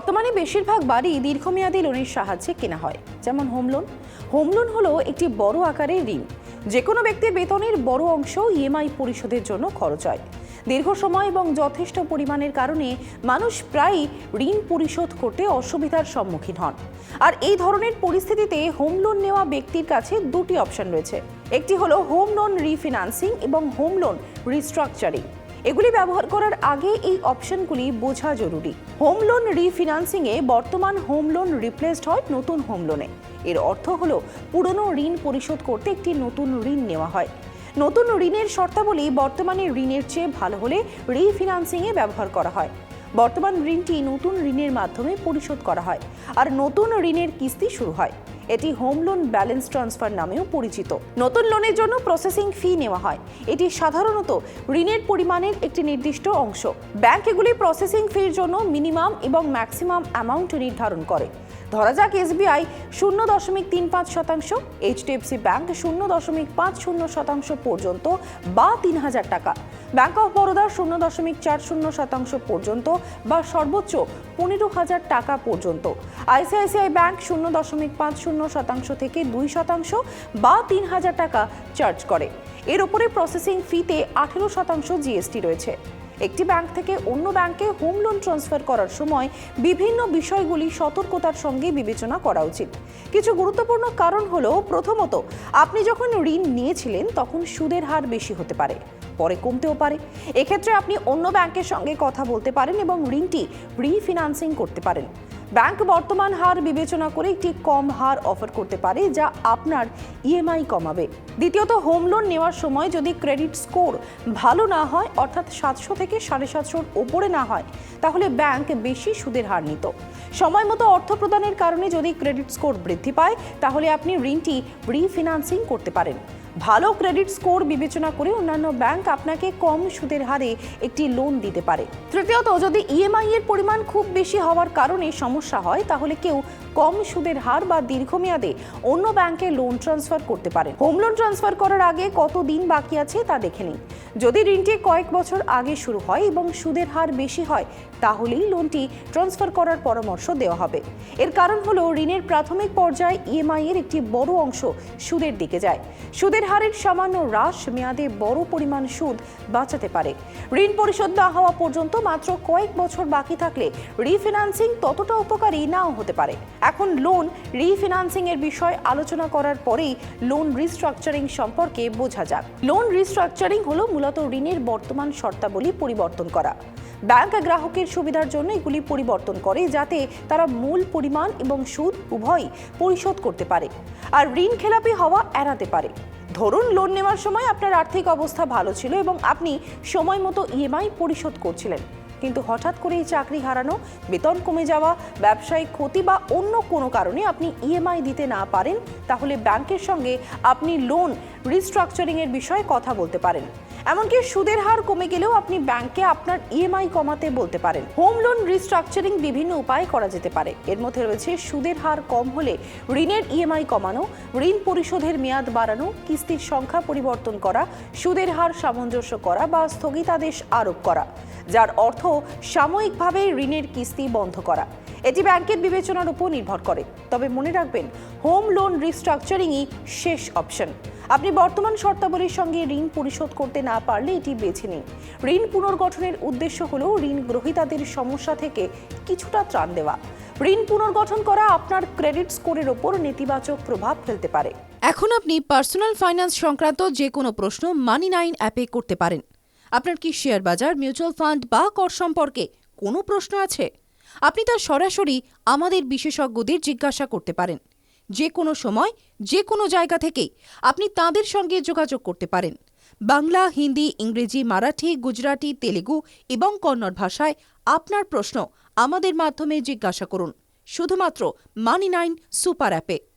বর্তমানে বেশিরভাগ বাড়ি দীর্ঘমেয়াদী লোনের সাহায্যে কেনা হয়। যেমন হোম লোন হোম লোন হলো একটি বড় আকারের ঋণ। যে কোনো ব্যক্তির বেতনের বড় অংশ ইএমআই পরিশোধের জন্য খরচ হয়। দীর্ঘ সময় এবং যথেষ্ট পরিমাণের কারণে মানুষ প্রায়ই ঋণ পরিশোধ করতে অসুবিধার সম্মুখীন হন। আর এই ধরনের পরিস্থিতিতে হোম লোন নেওয়া ব্যক্তির কাছে দুটি অপশন রয়েছে। একটি হলো হোম লোন রিফিনান্সিং এবং হোম লোন রিস্ট্রাকচারিং এগুলি ব্যবহার করার আগে এই অপশনগুলি বোঝা জরুরি। হোম লোন রিফিনান্সিংয়ে বর্তমান হোম লোন রিপ্লেসড হয় নতুন হোম লোনে। এর অর্থ হলো পুরনো ঋণ পরিশোধ করতে একটি নতুন ঋণ নেওয়া হয়। নতুন ঋণের শর্তাবলী বর্তমানে ঋণের চেয়ে ভালো হলে রিফিনান্সিং এ ব্যবহার করা হয়। বর্তমান ঋণটি নতুন ঋণের মাধ্যমে পরিশোধ করা হয়। আর নতুন ঋণের কিস্তি শুরু হয়। এটি হোম লোন ব্যালেন্স ট্রান্সফার নামেও পরিচিত। নতুন লোনের জন্য প্রসেসিং ফি নেওয়া হয়। এটি সাধারণত ঋণের পরিমাণের একটি নির্দিষ্ট অংশ। ব্যাংক এগুলি প্রসেসিং ফির জন্য মিনিমাম এবং ম্যাক্সিমাম অ্যামাউন্ট নির্ধারণ করে। ধরা যাক এসবিআই শূন্য দশমিক তিন পাঁচ শতাংশ, এইচডিএফসি ব্যাংক শূন্য দশমিক পাঁচ শূন্য শতাংশ পর্যন্ত বা তিন হাজার টাকা। ব্যাংক অফ বরোদা শূন্য দশমিক চার শূন্য শতাংশ পর্যন্ত বা সর্বোচ্চ পনেরো হাজার টাকা পর্যন্ত। আইসিআইসিআই ব্যাংক শূন্য দশমিক পাঁচ শূন্য শতাংশ থেকে দুই শতাংশ বা তিন হাজার টাকা চার্জ করে। এর উপরে প্রসেসিং ফিতে আঠেরো শতাংশ জিএসটি রয়েছে। একটি ব্যাংক থেকে অন্য ব্যাংকে হোম লোন ট্রান্সফার করার সময় বিভিন্ন বিষয়গুলি সতর্কতার সঙ্গে বিবেচনা করা উচিত। কিছু গুরুত্বপূর্ণ কারণ হল, প্রথমত, আপনি যখন ঋণ নিয়েছিলেন, তখন সুদের হার বেশি হতে পারে, পরে কমতেও পারে। এক্ষেত্রে আপনি অন্য ব্যাংকের সঙ্গে কথা বলতে পারেন এবং ঋণটি রিফিনান্সিং করতে পারেন। ব্যাংক বর্তমান হার বিবেচনা করে একটি কম হার অফার করতে পারে, যা আপনার ইএমআই কমাবে। দ্বিতীয়ত হোম লোন নেওয়ার সময় যদি ক্রেডিট স্কোর ভালো না হয়, অর্থাৎ সাতশো থেকে সাড়ে সাতশোর ওপরে না হয়, তাহলে ব্যাংক বেশি সুদের হার নিত। সময় মতো অর্থ প্রদানের কারণে যদি ক্রেডিট স্কোর বৃদ্ধি পায়, তাহলে আপনি ঋণটি রিফিনান্সিং করতে পারেন। ভালো ক্রেডিট স্কোর বিবেচনা করে অন্যান্য ব্যাংক আপনাকে কম সুদের হারে একটি লোন দিতে পারে। তৃতীয়ত, যদি ইএমআই এর পরিমাণ খুব বেশি হওয়ার কারণে সমস্যা হয়, তাহলে কেউ কম সুদের হার বা দীর্ঘমেয়াদে অন্য ব্যাংকে লোন ট্রান্সফার করতে পারে হোম লোন ট্রান্সফার করার আগে কত দিন বাকি আছে তা দেখে নিন। যদি ঋণটি কয়েক বছর আগে শুরু হয় এবং সুদের হার বেশি হয়, তাহলেই লোনটি ট্রান্সফার করার পরামর্শ দেওয়া হবে। এর কারণ হলো ঋণের প্রাথমিক পর্যায়ে ইএমআই এর একটি বড় অংশ সুদের দিকে যায়। সুদের হারের সামান্য হ্রাস মেয়াদে বড় পরিমাণ সুদ বাঁচাতে পারে। ঋণ পরিশোধ না হওয়া পর্যন্ত মাত্র কয়েক বছর বাকি থাকলে রিফিনান্সিং ততটা উপকারী নাও হতে পারে। এখন লোন রিফিনান্সিং এর বিষয় আলোচনা করার পরেই লোন রিস্ট্রাকচারিং সম্পর্কে বোঝা যাক। লোন রিস্ট্রাকচারিং হলো মূলত ঋণের বর্তমান শর্তাবলী পরিবর্তন করা। ব্যাংক গ্রাহকের সুবিধার জন্য এগুলি পরিবর্তন করে যাতে তারা মূল পরিমাণ এবং সুদ উভয়ই পরিশোধ করতে পারে আর ঋণ খেলাপি হওয়া এড়াতে পারে। ধরুন লোন নেওয়ার সময় আপনার আর্থিক অবস্থা ভালো ছিল এবং আপনি সময় মতো ইএমআই পরিশোধ করছিলেন। কিন্তু হঠাৎ করেই চাকরি হারানো, বেতন কমে যাওয়া, ব্যবসায়িক ক্ষতি বা অন্য কোনো কারণে আপনি ইএমআই দিতে না পারেন, তাহলে ব্যাংকের সঙ্গে আপনি লোন রিস্ট্রাকচারিংয়ের বিষয়ে কথা বলতে পারেন। এমনকি সুদের হার কমে গেলেও আপনি ব্যাংকে আপনার ইএমআই কমাতে বলতে পারেন। হোম লোন রিস্ট্রাকচারিং বিভিন্ন উপায়ে করা যেতে পারে। এর মধ্যে রয়েছে সুদের হার কম হলে ঋণের ইএমআই কমানো, ঋণ পরিশোধের মেয়াদ বাড়ানো, কিস্তির সংখ্যা পরিবর্তন করা, সুদের হার সামঞ্জস্য করা বা স্থগিতাদেশ আরোপ করা, যার অর্থ সাময়িকভাবে ঋণের কিস্তি বন্ধ করা। এটি ব্যাংকের বিবেচনার উপর নির্ভর করে। তবে মনে রাখবেন, হোম লোন রিস্ট্রাকচারিংই শেষ অপশন। আপনি বর্তমান শর্তাবলীর সঙ্গে ঋণ পরিশোধ করতে না পারলে এটি বেছে নিন। ঋণ পুনর্গঠনের উদ্দেশ্য হল ঋণ গ্রহীতাদের সমস্যা থেকে কিছুটা ত্রাণ দেওয়া। ঋণ পুনর্গঠন করা আপনার ক্রেডিট স্কোরের ওপর নেতিবাচক প্রভাব ফেলতে পারে। এখন আপনি পার্সোনাল ফাইন্যান্স সংক্রান্ত যে কোনো প্রশ্ন মানি নাইন অ্যাপে করতে পারেন। আপনার কি শেয়ার বাজার, মিউচুয়াল ফান্ড বা কর সম্পর্কে কোনো প্রশ্ন আছে? আপনি তা সরাসরি আমাদের বিশেষজ্ঞদের জিজ্ঞাসা করতে পারেন। যে কোনো সময়, যে কোনো জায়গা থেকেই আপনি তাদের সঙ্গে যোগাযোগ করতে পারেন। বাংলা, হিন্দি, ইংরেজি, মারাঠি, গুজরাটি, তেলেগু এবং কন্নড় ভাষায় আপনার প্রশ্ন আমাদের মাধ্যমে জিজ্ঞাসা করুন। শুধুমাত্র মানি নাইন সুপার অ্যাপে।